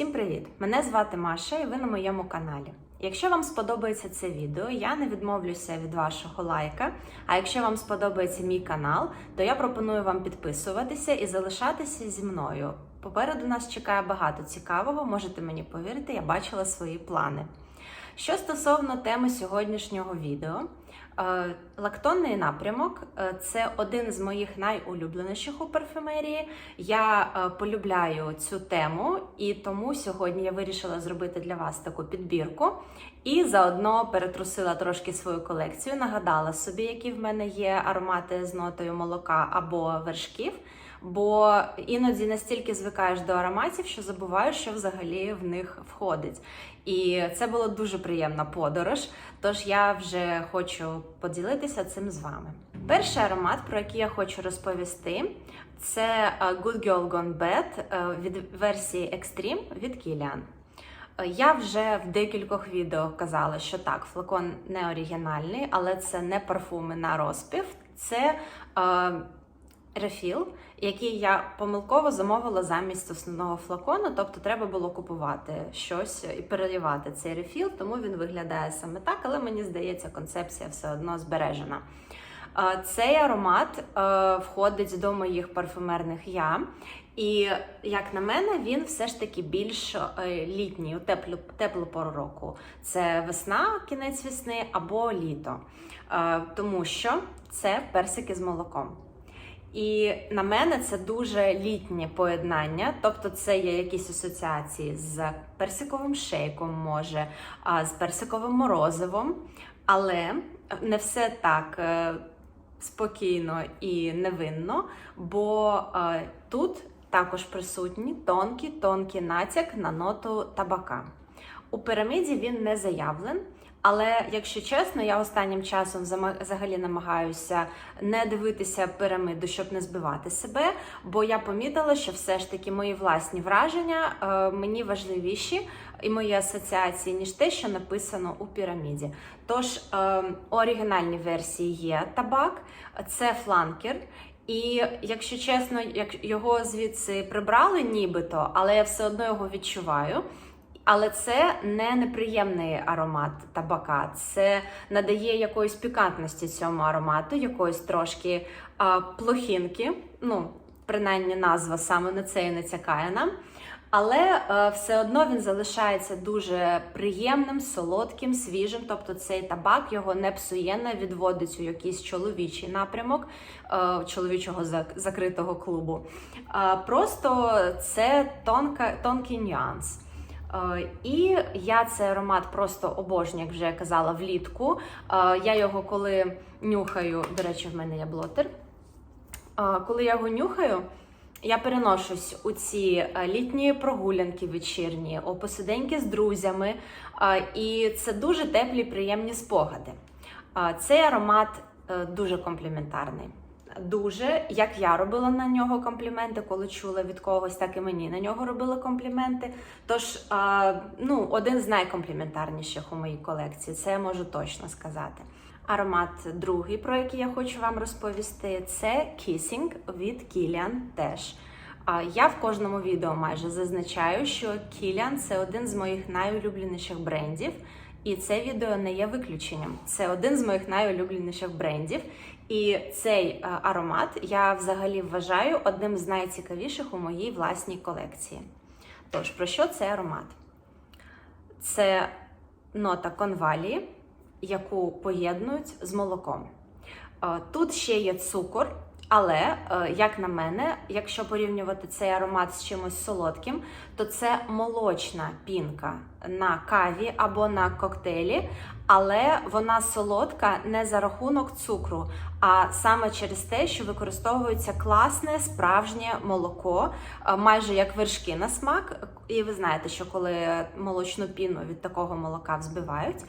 Всім привіт! Мене звати Маша і ви на моєму каналі. Якщо вам сподобається це відео, я не відмовлюся від вашого лайка. А якщо вам сподобається мій канал, то я пропоную вам підписуватися і залишатися зі мною. Попереду нас чекає багато цікавого, можете мені повірити, я бачила свої плани. Що стосовно теми сьогоднішнього відео, лактонний напрямок е, це один з моїх найулюбленіших у парфюмерії. Я е, полюбляю цю тему, і тому сьогодні я вирішила зробити для вас таку підбірку і заодно перетрусила трошки свою колекцію. Нагадала собі, які в мене є аромати з нотою молока або вершків. Бо іноді настільки звикаєш до ароматів, що забуваєш, що взагалі в них входить. І це була дуже приємна подорож. Тож я вже хочу поділитися цим з вами. Перший аромат, про який я хочу розповісти, це е, Good Girl Gone Bad е, від версії Extreme від Kilian. Е, Я вже в декількох відео казала, що так, флакон не оригінальний, але це не парфуми на розпів. Це рефіл, який я помилково замовила замість основного флакону, тобто треба було купувати щось і переливати цей рефіл, тому він виглядає саме так, але мені здається, концепція все одно збережена. Цей аромат е, входить до моїх парфюмерних я. І як на мене, він все ж таки більш е, літній, у теплу, теплу пору року. Це весна, кінець весни або літо. Е, Тому що це персики з молоком. І на мене це дуже літнє поєднання, тобто це є якісь асоціації з персиковим шейком, може, а, з персиковим морозивом, але не все так е, спокійно і невинно, бо е, тут також присутні тонкі, тонкий натяк на ноту табака. У піраміді він не заявлен. Але якщо чесно, я останнім часом взагалі намагаюся не дивитися піраміду, щоб не збивати себе, бо я помітила, що все ж таки мої власні враження е, мені важливіші і мої асоціації, ніж те, що написано у піраміді. Тож е, у оригінальній версії є табак, це фланкер. І якщо чесно, як його звідси прибрали, нібито, але я все одно його відчуваю. Але це не неприємний аромат табака, це надає якоїсь пікантності цьому аромату, якоїсь трошки а, плохінки. Ну, принаймні, назва саме на це і натякає нам. Але е, все одно він залишається дуже приємним, солодким, свіжим. Тобто цей табак його не псує, не відводить у якийсь чоловічий напрямок е, чоловічого закритого клубу. Е, просто це тонка, тонкий нюанс. Е, І я цей аромат просто обожнюю, як вже казала, влітку. Е, Я його коли нюхаю, до речі, в мене є блотер. Е, Коли я його нюхаю, я переношусь у ці літні прогулянки вечірні, посиденьки з друзями, і це дуже теплі, приємні спогади. Цей аромат дуже компліментарний. Дуже, як я робила на нього компліменти, коли чула від когось, так і мені на нього робили компліменти. Тож, а, ну, один з найкомпліментарніших у моїй колекції, це я можу точно сказати. Аромат другий, про який я хочу вам розповісти, це Kissing від Kilian теж. Я в кожному відео майже зазначаю, що Kilian – це один з моїх найулюбленіших брендів. І це відео не є виключенням. Це один з моїх найулюбленіших брендів. І цей е, аромат я взагалі вважаю одним з найцікавіших у моїй власній колекції. Тож, про що цей аромат? Це нота конвалії, яку поєднують з молоком. Е, Тут ще є цукор, але, е, як на мене, якщо порівнювати цей аромат з чимось солодким, то це молочна пінка на каві або на коктейлі, але вона солодка не за рахунок цукру, а саме через те, що використовується класне справжнє молоко, е, майже як вершки на смак. І ви знаєте, що коли молочну піну від такого молока взбивають,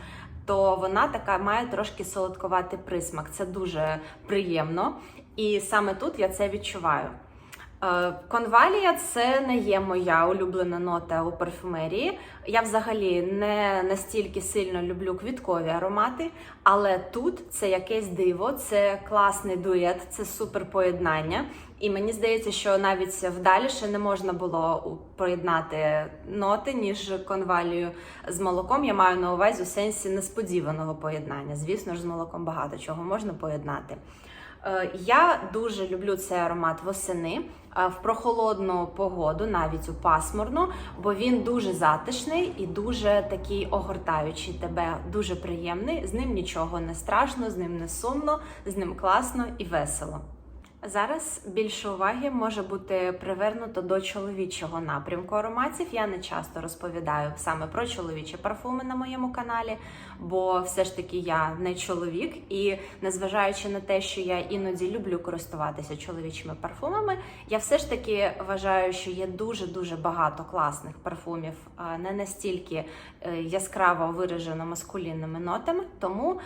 то вона така має трошки солодкуватий присмак. Це дуже приємно. І саме тут я це відчуваю. Е, Конвалія це не є моя улюблена нота у парфюмерії. Я взагалі не настільки сильно люблю квіткові аромати, але тут це якесь диво, це класний дует, це супер поєднання. І мені здається, що навіть вдаліше не можна було поєднати ноти, ніж конвалію з молоком. Я маю на увазі у сенсі несподіваного поєднання. Звісно ж, з молоком багато чого можна поєднати. Е, Я дуже люблю цей аромат восени е, в прохолодну погоду, навіть у пасмурну, бо він дуже затишний і дуже такий огортаючий тебе, дуже приємний. З ним нічого не страшно, з ним не сумно, з ним класно і весело. Зараз більше уваги може бути привернуто до чоловічого напрямку ароматів. Я не часто розповідаю саме про чоловічі парфуми на моєму каналі, бо все ж таки я не чоловік, і незважаючи на те, що я іноді люблю користуватися чоловічими парфумами, я все ж таки вважаю, що є дуже дуже багато класних парфумів, не настільки е, яскраво виражено маскулінними нотами. Тому е,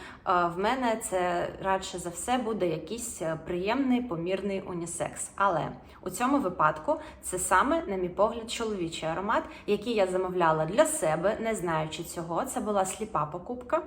в мене це радше за все буде якийсь е, приємний помірний унісекс. Але у цьому випадку це саме, на мій погляд, чоловічий аромат, який я замовляла для себе, не знаючи цього. Це була сліпа покупка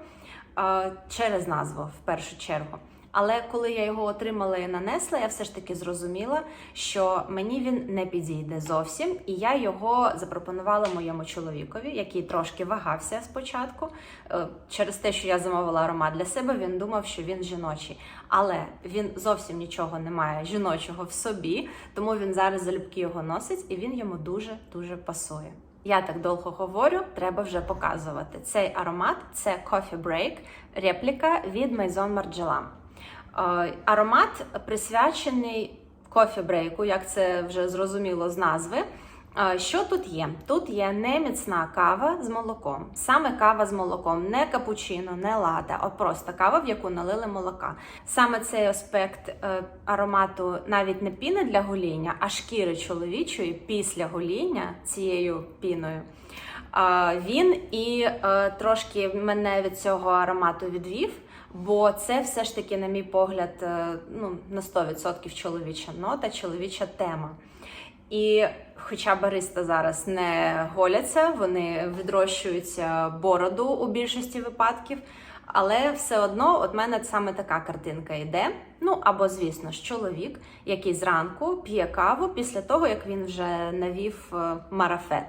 через назву в першу чергу. Але коли я його отримала і нанесла, я все ж таки зрозуміла, що мені він не підійде зовсім, і я його запропонувала моєму чоловікові, який трошки вагався спочатку. Е, Через те, що я замовила аромат для себе, він думав, що він жіночий. Але він зовсім нічого не має жіночого в собі, тому він зараз залюбки його носить, і він йому дуже дуже пасує. Я так довго говорю, треба вже показувати. Цей аромат це Coffee Break, репліка від Maison Margiela. Е, Аромат присвячений кофі-брейку, як це вже зрозуміло з назви. Е, Що тут є? Тут є не міцна кава з молоком. Саме кава з молоком, не капучино, не лате, а просто кава, в яку налили молока. Саме цей аспект е, аромату навіть не піни для гоління, а шкіри чоловічої після гоління цією піною. Він і трошки мене від цього аромату відвів, бо це все ж таки, на мій погляд, е, ну, на 100% чоловіча нота, чоловіча тема. І хоча бариста зараз не голяться, вони відрощуються бороду у більшості випадків. Але все одно от мене саме така картинка йде. Ну або, звісно ж, чоловік, який зранку п'є каву після того, як він вже навів е, марафет.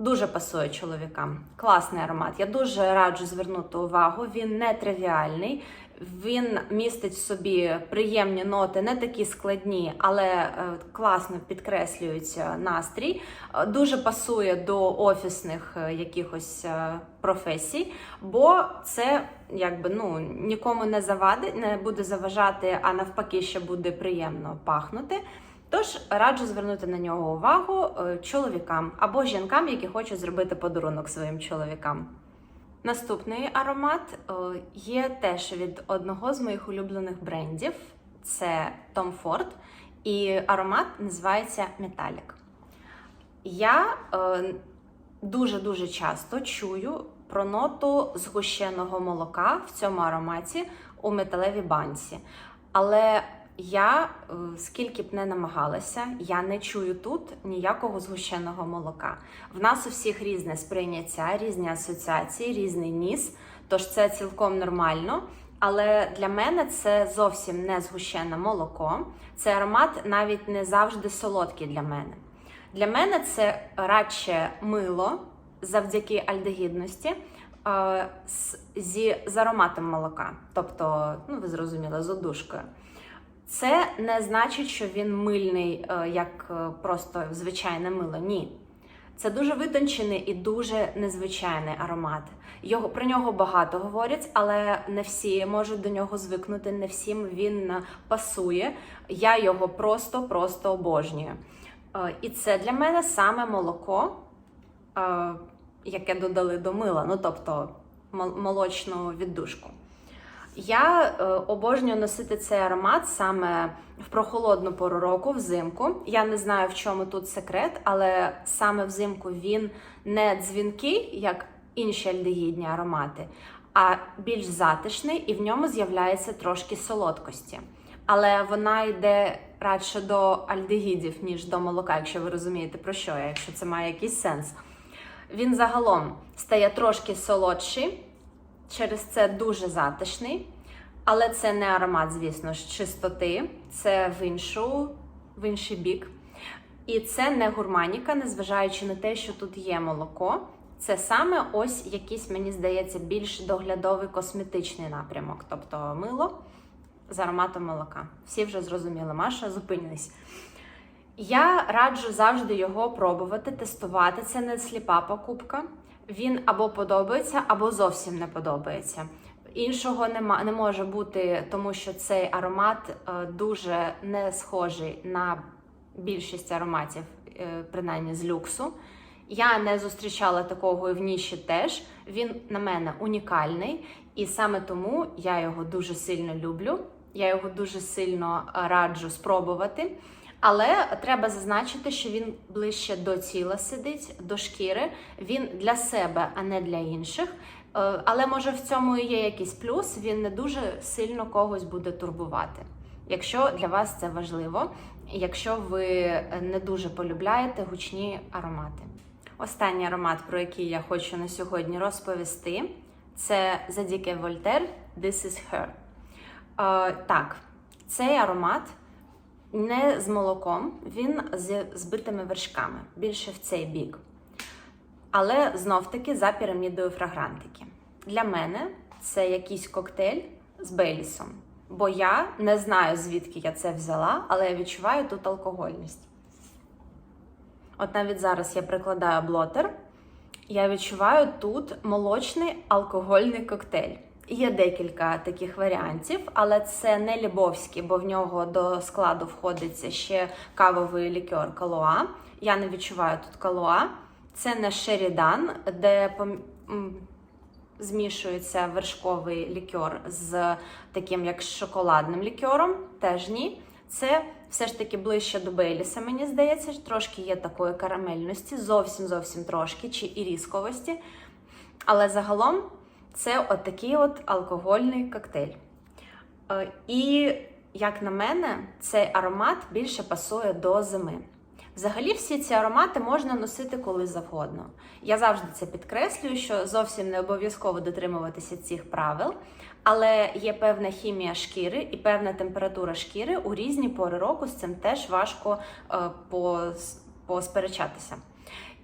Дуже пасує чоловікам. Класний аромат. Я дуже раджу звернути увагу. Він не тривіальний. Він містить в собі приємні ноти, не такі складні, але е, класно підкреслюється настрій. Е, Дуже пасує до офісних е, якихось професій, бо це якби ну нікому не завадить, не буде заважати, а навпаки, ще буде приємно пахнути. Тож раджу звернути на нього увагу е, чоловікам або жінкам, які хочуть зробити подарунок своїм чоловікам. Наступний аромат е, є теж від одного з моїх улюблених брендів. Це Tom Ford, і аромат називається Metallic. Я дуже дуже часто чую про ноту згущеного молока в цьому ароматі у металевій банці. Але я, е, скільки б не намагалася, я не чую тут ніякого згущеного молока. В нас у всіх різне сприйняття, різні асоціації, різний ніс, тож це цілком нормально. Але для мене це зовсім не згущене молоко. Цей аромат навіть не завжди солодкий для мене. Для мене це радше мило завдяки альдегідності е, з, зі, з ароматом молока. Тобто, ну ви зрозуміли, з одушкою. Це не значить, що він мильний, е, як е, просто звичайне мило. Ні. Це дуже витончений і дуже незвичайний аромат. Його про нього багато говорять, але не всі можуть до нього звикнути, не всім він е, пасує. Я його просто-просто обожнюю. І це для мене саме молоко, яке додали до мила, ну тобто молочну віддушку. Я е, обожнюю носити цей аромат саме в прохолодну пору року, взимку. Я не знаю, в чому тут секрет, але саме взимку він не дзвінкий, як інші альдегідні аромати, а більш затишний, і в ньому з'являється трошки солодкості. Але вона йде радше до альдегідів, ніж до молока, якщо ви розумієте про що я, якщо це має якийсь сенс. Він загалом стає трошки солодший, через це дуже затишний, але це не аромат, звісно ж, чистоти, це в іншу, в інший бік. І це не гурманіка, незважаючи на те, що тут є молоко. Це саме ось якийсь, мені здається, більш доглядовий косметичний напрямок, тобто мило з ароматом молока. Всі вже зрозуміли, Маша, зупинись. Я раджу завжди його пробувати, тестувати. Це не сліпа покупка. Він або подобається, або зовсім не подобається. Іншого нема, не може бути, тому що цей аромат е, дуже не схожий на більшість ароматів, е, принаймні з люксу. Я не зустрічала такого і в ніші теж. Він на мене унікальний, і саме тому я його дуже сильно люблю. Я його дуже сильно раджу спробувати. Але треба зазначити, що він ближче до тіла сидить, до шкіри. Він для себе, а не для інших. Е, Але може в цьому і є якийсь плюс. Він не дуже сильно когось буде турбувати. Якщо для вас це важливо, якщо ви не дуже полюбляєте гучні аромати. Останній аромат, про який я хочу на сьогодні розповісти, це Zadike Voltaire This is Her. Е, так, цей аромат не з молоком, він з збитими вершками, більше в цей бік. Але знов-таки за пірамідою фрагрантики. Для мене це якийсь коктейль з Бейлісом. Бо я не знаю, звідки я це взяла, але я відчуваю тут алкогольність. От навіть зараз я прикладаю блотер, я відчуваю тут молочний алкогольний коктейль. Є декілька таких варіантів, але це не лібовський, бо в нього до складу входить ще кавовий лікер калуа. Я не відчуваю тут калуа. Це не шерідан, де змішується вершковий лікер з таким як шоколадним лікером. Теж ні. Це все ж таки ближче до Бейліса, мені здається, трошки є такої карамельності, зовсім зовсім трошки, чи ірісковості. Але загалом це от такий от алкогольний коктейль. Е, І, як на мене, цей аромат більше пасує до зими. Взагалі, всі ці аромати можна носити коли завгодно. Я завжди це підкреслюю, що зовсім не обов'язково дотримуватися цих правил, але є певна хімія шкіри і певна температура шкіри у різні пори року. З цим теж важко е, пос- посперечатися.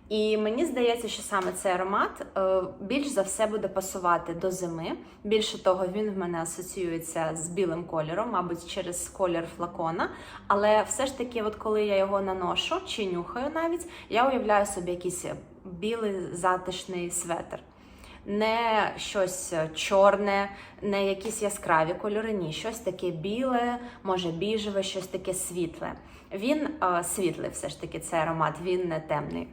І мені здається, що саме цей аромат е, більш за все буде пасувати до зими. Більше того, він в мене асоціюється з білим кольором, мабуть, через колір флакона. Але все ж таки, от коли я його наношу чи нюхаю навіть, я уявляю собі якийсь білий затишний светр. Не щось чорне, не якісь яскраві кольори, ні, щось таке біле, може біжеве, щось таке світле. Він е, світлий, все ж таки, цей аромат, він не темний.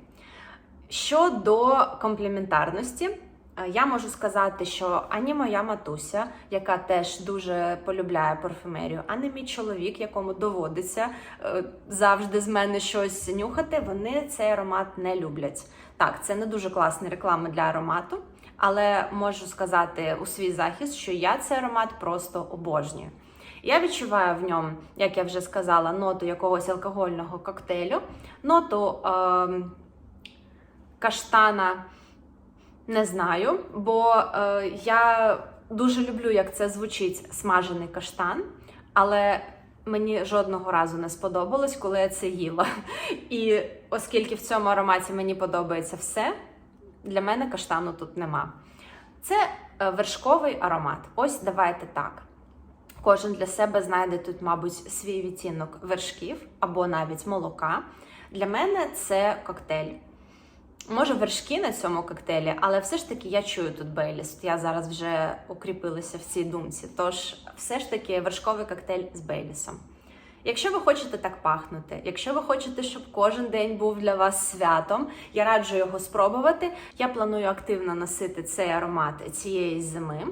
Щодо компліментарності, е, я можу сказати, що ані моя матуся, яка теж дуже полюбляє парфюмерію, ані мій чоловік, якому доводиться е, завжди з мене щось нюхати, вони цей аромат не люблять. Так, це не дуже класна реклама для аромату, але можу сказати у свій захист, що я цей аромат просто обожнюю. Я відчуваю в ньому, як я вже сказала, ноту якогось алкогольного коктейлю, ноту. ем, каштана не знаю, бо е, я дуже люблю, як це звучить смажений каштан, але мені жодного разу не сподобалось, коли я це їла. І оскільки в цьому ароматі мені подобається все, для мене каштану тут нема. Це е, вершковий аромат. Ось давайте так. Кожен для себе знайде тут, мабуть, свій відтінок вершків або навіть молока. Для мене це коктейль. Може, вершки на цьому коктейлі, але все ж таки я чую тут Бейліс. Я зараз вже укріпилася в цій думці. Тож, все ж таки, вершковий коктейль з Бейлісом. Якщо ви хочете так пахнути, якщо ви хочете, щоб кожен день був для вас святом, я раджу його спробувати. Я планую активно носити цей аромат цієї зими.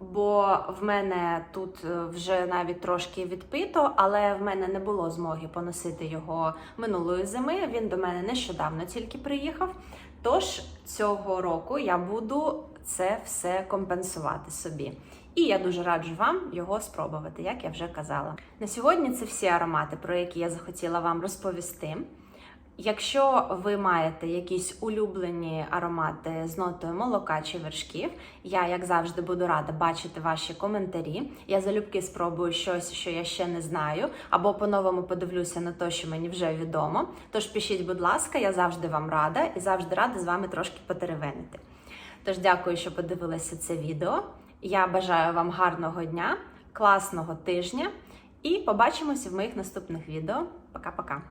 Бо в мене тут е, вже навіть трошки відпито, але в мене не було змоги поносити його минулої зими. Він до мене нещодавно тільки приїхав. Тож цього року я буду це все компенсувати собі. І я дуже раджу вам його спробувати, як я вже казала. На сьогодні це всі аромати, про які я захотіла вам розповісти. Якщо ви маєте якісь улюблені аромати з нотою молока чи вершків, я, як завжди, буду рада бачити ваші коментарі. Я залюбки спробую щось, що я ще не знаю, або по-новому подивлюся на те, що мені вже відомо. Тож пишіть, будь ласка, я завжди вам рада і завжди рада з вами трошки потеревенити. Тож дякую, що подивилися це відео. Я бажаю вам гарного дня, класного тижня і побачимося в моїх наступних відео. Пока-пока!